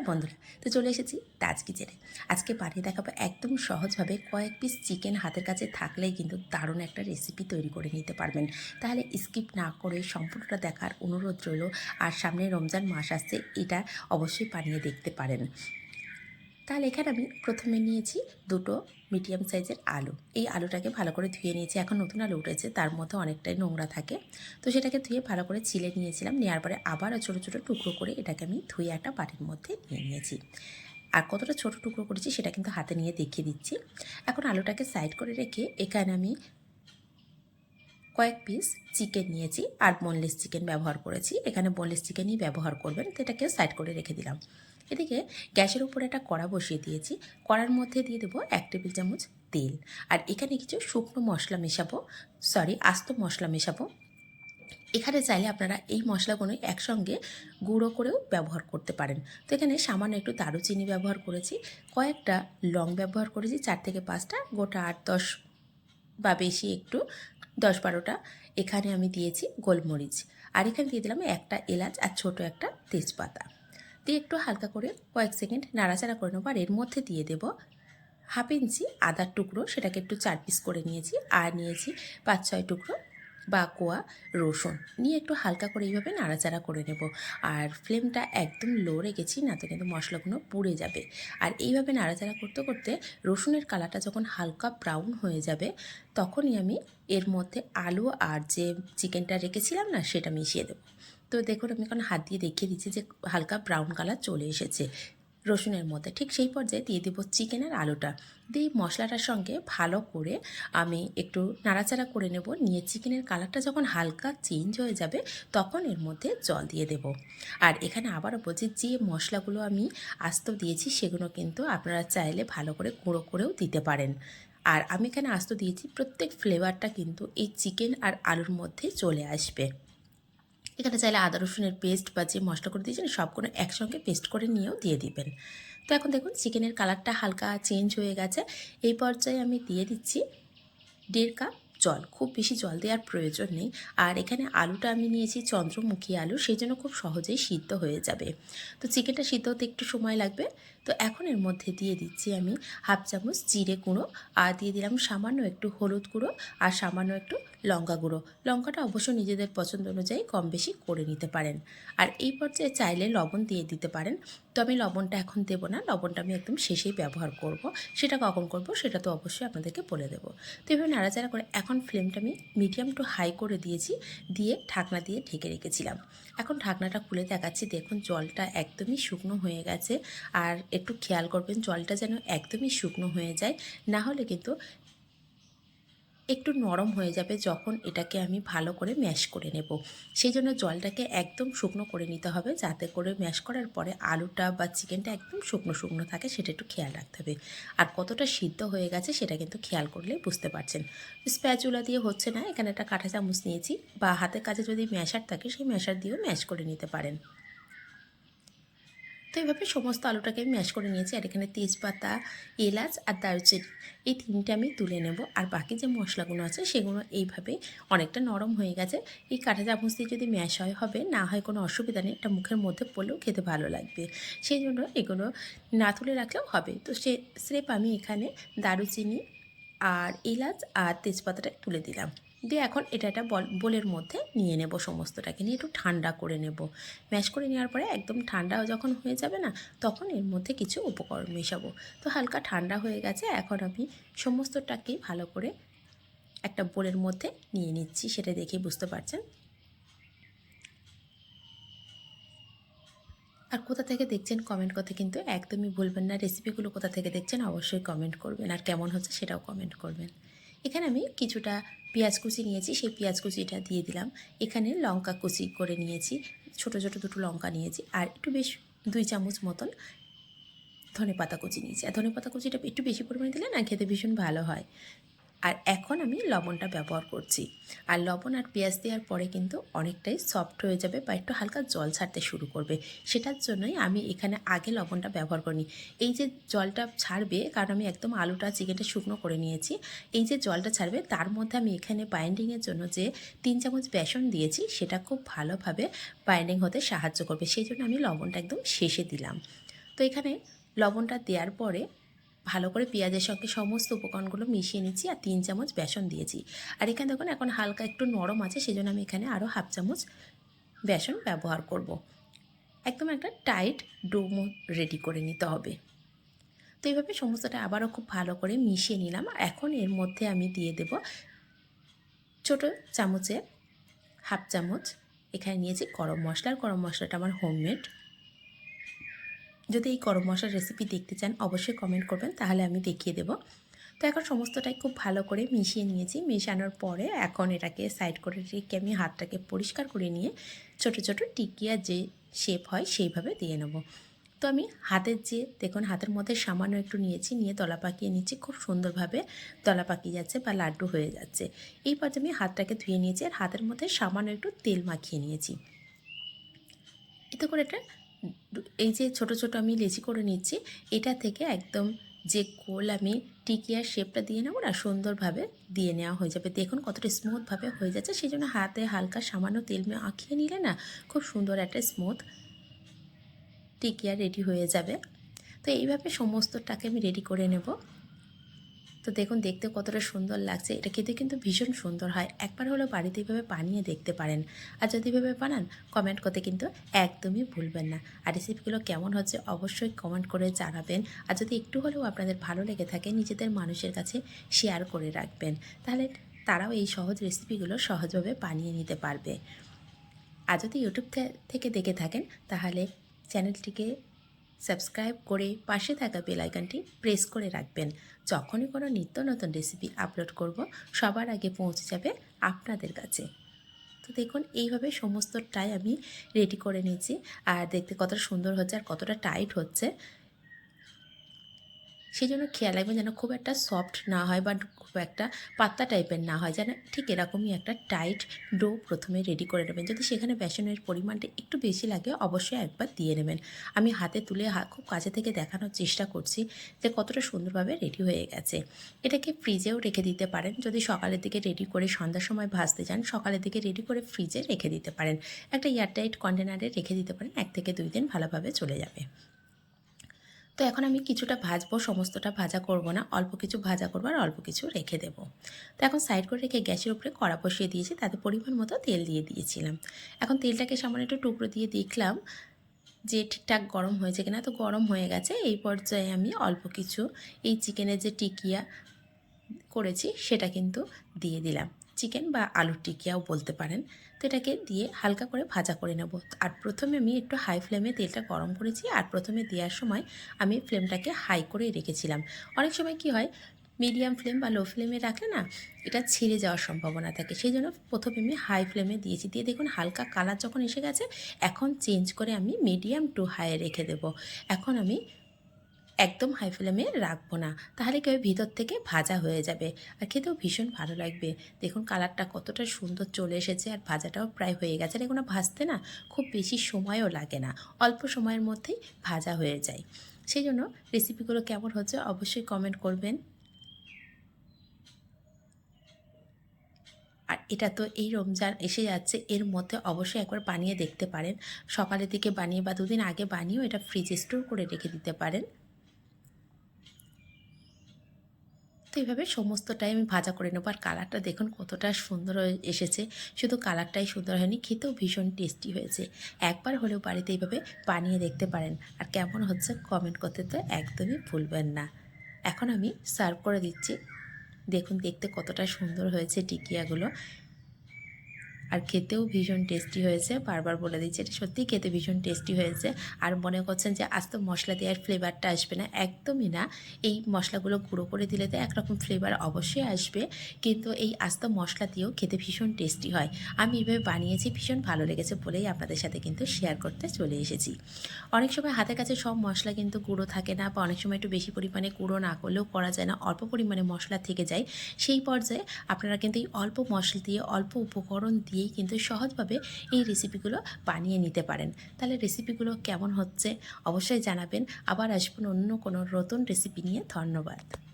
নমস্কার বন্ধুরা, তো চলে এসেছি তাজ কিচেনে আজকে বানিয়ে দেখাবো একদম সহজভাবে কয়েক পিস চিকেন হাতের কাছে থাকলেই কিন্তু দারুণ একটা রেসিপি তৈরি করে নিতে পারবেন। তাহলে স্কিপ না করে সম্পূর্ণটা দেখার অনুরোধ রইল। আর সামনে রমজান মাস আসছে, এটা অবশ্যই বানিয়ে দেখতে পারেন। তাহলে এখানে আমি প্রথমে নিয়েছি দুটো মিডিয়াম সাইজের আলু। এই আলুটাকে ভালো করে ধুয়ে নিয়েছি। এখন নতুন আলু উঠেছে, তার মধ্যে অনেকটাই নোংরা থাকে। তো সেটাকে ধুয়ে ভালো করে ছিলে নিয়েছিলাম। নেওয়ার পরে আবারও ছোটো ছোটো টুকরো করে এটাকে আমি ধুয়ে একটা বাটির মধ্যে নিয়ে নিয়েছি। আর কতটা ছোটো টুকরো করেছি সেটা কিন্তু হাতে নিয়ে দেখিয়ে দিচ্ছি। এখন আলুটাকে সাইড করে রেখে এখানে আমি কয়েক পিস চিকেন নিয়েছি। আর বোনলেস চিকেন ব্যবহার করেছি। এখানে বোনলেস চিকেনই ব্যবহার করবেন, তো এটাকে সাইড করে রেখে দিলাম। এদিকে গ্যাসের উপরে একটা কড়া বসিয়ে দিয়েছি। কড়ার মধ্যে দিয়ে দেবো এক টেবিল চামচ তেল। আর এখানে কিছু শুকনো মশলা মেশাবো। সরি, আস্ত মশলা মেশাবো। এখানে চাইলে আপনারা এই মশলাগুলো একসঙ্গে গুঁড়ো করেও ব্যবহার করতে পারেন। তো এখানে সামান্য একটু দারুচিনি ব্যবহার করেছি। কয়েকটা লং ব্যবহার করেছি, চার থেকে পাঁচটা, গোটা আট, দশ বা বেশি একটু, দশ বারোটা। এখানে আমি দিয়েছি গোলমরিচ। আর এখানে দিয়ে দিলাম একটা এলাচ আর ছোট একটা তেজপাতা। দিয়ে একটু হালকা করে কয়েক সেকেন্ড নাড়াচাড়া করে নেব আর এর মধ্যে দিয়ে দেবো হাফ ইঞ্চি আদার টুকরো, সেটাকে একটু চার পিস করে নিয়েছি। আর নিয়েছি পাঁচ, ছয় টুকরো বা কোয়া রসুন। নিয়ে একটু হালকা করে এইভাবে নাড়াচাড়া করে নেব। আর ফ্লেমটা একদম লো রেখেছি, না তো কিন্তু মশলাগুলো পুড়ে যাবে। আর এইভাবে নাড়াচাড়া করতে করতে রসুনের কালারটা যখন হালকা ব্রাউন হয়ে যাবে, তখনই আমি এর মধ্যে আলু আর যে চিকেনটা রেখেছিলাম না, সেটা মিশিয়ে দেবো। তো দেখুন, আমি এখন হাত দিয়ে দেখিয়ে দিচ্ছি যে হালকা ব্রাউন কালার চলে এসেছে রসুনের মধ্যে। ঠিক সেই পর্যায়ে দিয়ে দেবো চিকেন আর আলুটা। দিয়ে মশলাটার সঙ্গে ভালো করে আমি একটু নাড়াচাড়া করে নেব। নিয়ে চিকেনের কালারটা যখন হালকা চেঞ্জ হয়ে যাবে, তখন এর মধ্যে জল দিয়ে দেব। আর এখানে আবারও বলছি, যে মশলাগুলো আমি আস্ত দিয়েছি, সেগুলো কিন্তু আপনারা চাইলে ভালো করে গুঁড়ো করেও দিতে পারেন। আর আমি এখানে আস্ত দিয়েছি, প্রত্যেক ফ্লেভারটা কিন্তু এই চিকেন আর আলুর মধ্যে চলে আসবে। এখানে চাইলে আদা, রসুনের পেস্ট বা যে মশলা করে দিয়েছেন সবগুলো একসঙ্গে পেস্ট করে নিয়েও দিয়ে দিবেন। তো এখন দেখুন চিকেনের কালারটা হালকা চেঞ্জ হয়ে গেছে। এই পর্যায়ে আমি দিয়ে দিচ্ছি দেড় কাপ জল, খুব বেশি জল দেওয়ার প্রয়োজন নেই। আর এখানে আলুটা আমি নিয়েছি, চন্দ্রমুখী আলু, সেই জন্য খুব সহজেই সিদ্ধ হয়ে যাবে। তো চিকেনটা সিদ্ধ হতে একটু সময় লাগবে। তো এখন এর মধ্যে দিয়ে দিচ্ছি আমি হাফ চামচ জিরে গুঁড়ো আর দিয়ে দিলাম সামান্য একটু হলুদ গুঁড়ো আর সামান্য একটু লঙ্কা গুঁড়ো। লঙ্কাটা অবশ্য নিজেদের পছন্দ অনুযায়ী কম বেশি করে নিতে পারেন। আর এই পর্যায়ে চাইলে লবণ দিয়ে দিতে পারেন। তো আমি লবণটা এখন দেবো না, লবণটা আমি একদম শেষেই ব্যবহার করব। সেটা কখন করব সেটা তো অবশ্যই আপনাদেরকে বলে দেবো। তো এভাবে নাড়াচাড়া করে এখন ফ্লেমটা আমি মিডিয়াম টু হাই করে দিয়েছি, দিয়ে ঢাকনা দিয়ে ঢেকে রেখেছিলাম। এখন ঢাকনাটা খুলে দেখাচ্ছি, দেখুন জলটা একদমই শুকনো হয়ে গেছে। আর একটু খেয়াল করবেন, জলটা যেন একদমই শুকনো হয়ে যায়, না হলে কিন্তু একটু নরম হয়ে যাবে যখন এটাকে আমি ভালো করে ম্যাশ করে নেব। সেই জন্য জলটাকে একদম শুকনো করে নিতে হবে। যাতে করে ম্যাশ করার পরে আলুটা বা চিকেনটা একদম শুকনো শুকনো থাকে সেটা একটু খেয়াল রাখতে হবে। আর কতটা সিদ্ধ হয়ে গেছে সেটা কিন্তু খেয়াল করলে বুঝতে পারছেন। স্প্যাচুলা দিয়ে হচ্ছে না, এখানে একটা কাঁটা চামচ নিয়েছি বা হাতের কাছে যদি ম্যাশার থাকে, সেই ম্যাশার দিয়েও ম্যাশ করে নিতে পারেন। তো এইভাবে সমস্ত আলুটাকে আমি ম্যাশ করে নিয়েছি। আর এখানে তেজপাতা, এলাচ আর দারুচিনি, এই তিনটে আমি তুলে নেব। আর বাকি যে মশলাগুলো আছে, সেগুলো এইভাবে অনেকটা নরম হয়ে গেছে। এই কাঁটা চামচ দিয়ে যদি ম্যাশ হয়, হবে। না হয় কোনো অসুবিধা নেই, এটা মুখের মধ্যে পড়লেও খেতে ভালো লাগবে। সেই জন্য এগুলো না তুলে রাখলেও হবে। তো সে স্রেপ আমি এখানে দারুচিনি আর এলাচ আর তেজপাতাটা তুলে দিলাম। দিয়ে এখন এটা একটা বল, বোলের মধ্যে নিয়ে নেব সমস্তটাকে নিয়ে, একটু ঠান্ডা করে নেব। ম্যাশ করে নেওয়ার পরে একদম ঠান্ডা যখন হয়ে যাবে না, তখন এর মধ্যে কিছু উপকরণ মেশাবো। তো হালকা ঠান্ডা হয়ে গেছে, এখন আমি সমস্তটাকেই ভালো করে একটা বোলের মধ্যে নিয়ে নিচ্ছি, সেটা দেখে বুঝতে পারছেন? আর কোথা থেকে দেখছেন কমেন্ট করতে কিন্তু একদমই ভুলবেন না। রেসিপিগুলো কোথা থেকে দেখছেন অবশ্যই কমেন্ট করবেন। আর কেমন হচ্ছে সেটাও কমেন্ট করবেন। এখানে আমি কিছুটা পেঁয়াজ কুচি নিয়েছি, সেই পেঁয়াজ কুচিটা দিয়ে দিলাম। এখানে লঙ্কা কুচি করে নিয়েছি, ছোট ছোট দুটো লঙ্কা নিয়েছি, আর একটু বেশ দুই চামচ মতন ধনে পাতা কুচি নিয়েছি। আর ধনে পাতা কুচিটা একটু বেশি পরিমাণে দিলে না খেতে ভীষণ ভালো হয়। আর এখন আমি লবণটা ব্যবহার করছি। আর লবণ আর পেঁয়াজ দেওয়ার পরে কিন্তু অনেকটাই সফট হয়ে যাবে বা একটু হালকা জল ছাড়তে শুরু করবে। সেটার জন্যই আমি এখানে আগে লবণটা ব্যবহার করিনি। এই যে জলটা ছাড়বে, কারণ আমি একদম আলুটা, চিকেনটা শুকনো করে নিয়েছি, এই যে জলটা ছাড়বে, তার মধ্যে আমি এখানে বাইন্ডিংয়ের জন্য যে তিন চামচ বেসন দিয়েছি, সেটা খুব ভালোভাবে বাইন্ডিং হতে সাহায্য করবে। সেই জন্য আমি লবণটা একদম শেষে দিলাম। তো এখানে লবণটা দেওয়ার পরে ভালো করে পেঁয়াজের সঙ্গে সমস্ত উপকরণগুলো মিশিয়ে নিচ্ছি আর তিন চামচ বেসন দিয়েছি। আর এখানে দেখুন, এখন হালকা একটু নরম আছে, সেজন্য আমি এখানে আরও হাফ চামচ বেসন ব্যবহার করব। একদম একটা টাইট ডোমো রেডি করে নিতে হবে। তো এইভাবে সমস্তটা আবারও খুব ভালো করে মিশিয়ে নিলাম। এখন এর মধ্যে আমি দিয়ে দেব ছোট চামচে হাফ চামচ। এখানে নিয়েছি গরম মশলা। আর গরম মশলাটা আমার হোমমেড। যদি এই গরম মশলার রেসিপি দেখতে চান, অবশ্যই কমেন্ট করবেন, তাহলে আমি দেখিয়ে দেব। তো এখন সমস্তটাই খুব ভালো করে মিশিয়ে নিয়েছি। মেশানোর পরে এখন এটাকে সাইড করে রেখে আমি হাতটাকে পরিষ্কার করে নিয়ে ছোট ছোট টিকিয়া যে শেপ হয়, সেইভাবে দিয়ে নেব। তো আমি হাতের যে, দেখুন হাতের মধ্যে সামান্য একটু নিয়েছি, নিয়ে তলা পাকিয়ে নিচ্ছি। খুব সুন্দরভাবে তলা পাকিয়ে যাচ্ছে বা লাড্ডু হয়ে যাচ্ছে। এই পর্যায়ে আমি হাতটাকে ধুয়ে নিয়েছি আর হাতের মধ্যে সামান্য একটু তেল মাখিয়ে নিয়েছি। এতে করে এটা এই যে ছোট ছোট আমি লেচি করে নিচ্ছি, এটা থেকে একদম যে কোল আমি টিকিয়ার শেপটা দিয়ে নেব না, সুন্দরভাবে দিয়ে নেওয়া হয়ে যাবে। দেখুন কতটা স্মুথভাবে হয়ে যাচ্ছে সেই জন্য হাতে হালকা সামান্য তেল মেয়ে আঁকিয়ে নিলে না খুব সুন্দর একটা স্মুথ টিকিয়া রেডি হয়ে যাবে। তো এইভাবে সমস্তটাকে আমি রেডি করে নেব। তো দেখুন, দেখতে কতটা সুন্দর লাগছে। এটা খেতে কিন্তু ভীষণ সুন্দর হয়। একবার হলেও বাড়িতে এভাবে বানিয়ে দেখতে পারেন। আর যদি এভাবে বানান কমেন্ট করতে কিন্তু একদমই ভুলবেন না। আর রেসিপিগুলো কেমন হচ্ছে অবশ্যই কমেন্ট করে জানাবেন। আর যদি একটু হলেও আপনাদের ভালো লেগে থাকে, নিজেদের মানুষের কাছে শেয়ার করে রাখবেন। তাহলে তারাও এই সহজ রেসিপিগুলো সহজভাবে বানিয়ে নিতে পারবে। আর যদি ইউটিউব থেকে দেখে থাকেন, তাহলে চ্যানেলটিকে সাবস্ক্রাইব করে পাশে থাকা বেলাইকানটি প্রেস করে রাখবেন। যখনই কোনো নিত্য নতুন রেসিপি আপলোড করব, সবার আগে পৌঁছে যাবে আপনাদের কাছে। তো দেখুন, এইভাবে সমস্তটাই আমি রেডি করে নিয়েছি। আর দেখতে কতটা সুন্দর হচ্ছে আর কতটা টাইট হচ্ছে। সেই জন্য খেয়াল রাখবেন যেন খুব একটা সফট না হয় বা খুব একটা পাত্তা টাইপের না হয়, যেন ঠিক এরকমই একটা টাইট ডো প্রথমে রেডি করে নেবেন। যদি সেখানে বেসনের পরিমাণটা একটু বেশি লাগে, অবশ্যই একবার দিয়ে নেবেন। আমি হাতে তুলে খুব কাছে থেকে দেখানোর চেষ্টা করছি যে কতটা সুন্দরভাবে রেডি হয়ে গেছে। এটাকে ফ্রিজেও রেখে দিতে পারেন। যদি সকালের দিকে রেডি করে সন্ধ্যার সময় ভাজতে যান সকালের দিকে রেডি করে ফ্রিজে রেখে দিতে পারেন। একটা এয়ারটাইট কন্টেনারে রেখে দিতে পারেন, এক থেকে দুই দিন ভালোভাবে চলে যাবে। তো এখন আমি কিছুটা ভাজবো, সমস্তটা ভাজা করব না। অল্প কিছু ভাজা করব আর অল্প কিছু রেখে দেব। তো এখন সাইড করে রেখে গ্যাসের উপরে কড়া বসিয়ে দিয়েছি, তাতে পরিমাণ মতো তেল দিয়ে দিয়েছিলাম। এখন তেলটাকে সামান্য একটু টুকরো দিয়ে দেখলাম যে ঠিকঠাক গরম হয়েছে কিনা। তো গরম হয়ে গেছে, এই পর্যায়ে আমি অল্প কিছু এই চিকেনের যে টিকিয়া করেছি, সেটা কিন্তু দিয়ে দিলাম। চিকেন বা আলুর টিকিয়াও বলতে পারেন। তো এটাকে দিয়ে হালকা করে ভাজা করে নেব। আর প্রথমে আমি একটু হাই ফ্লেমে তেলটা গরম করেছি। আর প্রথমে দেওয়ার সময় আমি ফ্লেমটাকে হাই করে রেখেছিলাম। অনেক সময় কি হয় মিডিয়াম ফ্লেম বা লো ফ্লেমে রাখলে না, এটা ছিঁড়ে যাওয়ার সম্ভাবনা থাকে। সেই জন্য প্রথমে আমি হাই ফ্লেমে দিয়েছি। দিয়ে দেখুন হালকা কালার যখন এসে গেছে, এখন চেঞ্জ করে আমি মিডিয়াম টু হাই রেখে দেব। এখন আমি একদম হাই ফ্লেমে রাখব না। তাহলে কেউ ভিতর থেকে ভাজা হয়ে যাবে। আর খেতেও ভীষণ ভালো লাগবে। দেখুন কালারটা কতটা সুন্দর চলে এসেছে আর ভাজাটাও প্রায় হয়ে গেছে। আর এগুলো ভাজতে না খুব বেশি সময়ও লাগে না। অল্প সময়ের মধ্যেই ভাজা হয়ে যায়। সেই জন্য রেসিপিগুলো কেমন হচ্ছে অবশ্যই কমেন্ট করবেন। আর এটা তো এই রমজান এসে যাচ্ছে। এর মধ্যে অবশ্যই একবার বানিয়ে দেখতে পারেন। সকালের দিকে বানিয়ে বা দুদিন আগে বানিয়েও এটা ফ্রিজে স্টোর করে রেখে দিতে পারেন। তো এইভাবে সমস্তটাই আমি ভাজা করে নেব। আর কালারটা দেখুন কতটা সুন্দর এসেছে। শুধু কালারটাই সুন্দর হয়নি, খেতেও ভীষণ টেস্টি হয়েছে। একবার হলেও বাড়িতে এইভাবে বানিয়ে দেখতে পারেন। আর কেমন হচ্ছে কমেন্ট করতে তো একদমই ভুলবেন না। এখন আমি সার্ভ করে দিচ্ছি। দেখুন দেখতে কতটা সুন্দর হয়েছে টিকিয়াগুলো। আর খেতেও ভীষণ টেস্টি হয়েছে, বারবার বলে দিচ্ছি, এটা সত্যিই খেতে ভীষণ টেস্টি হয়েছে। আর মনে করছেন যে আজ তো মশলা দেওয়ার ফ্লেভারটা আসবে না, একদমই না। এই মশলাগুলো গুঁড়ো করে দিলে তো একরকম ফ্লেভার অবশ্যই আসবে, কিন্তু এই আস্ত মশলা দিয়েও খেতে ভীষণ টেস্টি হয়। আমি এভাবে বানিয়েছি, ভীষণ ভালো লেগেছে বলেই আপনাদের সাথে কিন্তু শেয়ার করতে চলে এসেছি। অনেক সময় হাতের কাছে সব মশলা কিন্তু গুঁড়ো থাকে না, বা অনেক সময় একটু বেশি পরিমাণে গুঁড়ো না করলেও করা যায় না, অল্প পরিমাণে মশলা থেকে যায়। সেই পর্যায়ে আপনারা কিন্তু এই অল্প মশলা দিয়ে, অল্প উপকরণ দিয়ে দিয়েই কিন্তু সহজভাবে এই রেসিপিগুলো বানিয়ে নিতে পারেন। তাহলে রেসিপিগুলো কেমন হচ্ছে? অবশ্যই জানাবেন। আবার আসবেন অন্য কোনো নতুন রেসিপি নিয়ে। ধন্যবাদ।